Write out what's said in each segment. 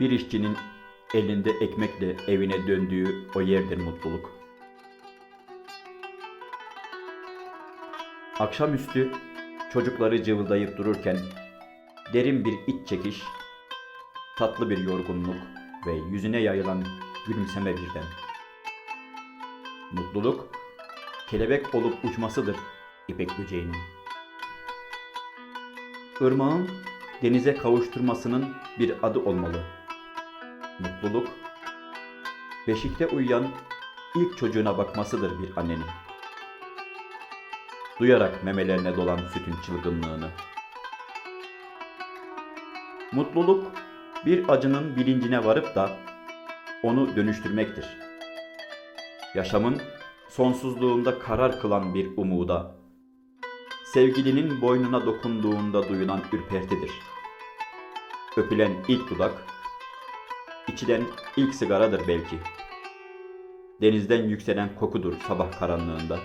Bir işçinin elinde ekmekle evine döndüğü o yerdir mutluluk. Akşamüstü çocukları cıvıldayıp dururken derin bir iç çekiş, tatlı bir yorgunluk ve yüzüne yayılan gülümseme birden. Mutluluk, kelebek olup uçmasıdır ipek böceğinin. Irmağın denize kavuşturmasının bir adı olmalı. Mutluluk, beşikte uyuyan ilk çocuğuna bakmasıdır bir annenin. Duyarak memelerine dolan sütün çılgınlığını. Mutluluk, bir acının bilincine varıp da onu dönüştürmektir. Yaşamın sonsuzluğunda karar kılan bir umuda, sevgilinin boynuna dokunduğunda duyulan ürpertidir. Öpülen ilk dudak, içilen ilk sigaradır belki. Denizden yükselen kokudur sabah karanlığında.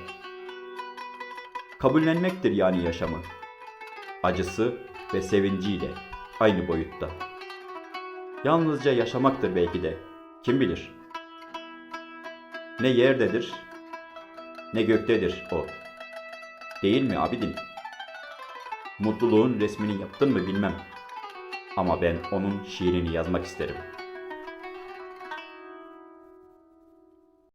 Kabullenmektir yani yaşamı. Acısı ve sevinciyle aynı boyutta. Yalnızca yaşamaktır belki de. Kim bilir? Ne yerdedir, ne göktedir o. Değil mi Abidin? Mutluluğun resmini yaptın mı bilmem. Ama ben onun şiirini yazmak isterim.''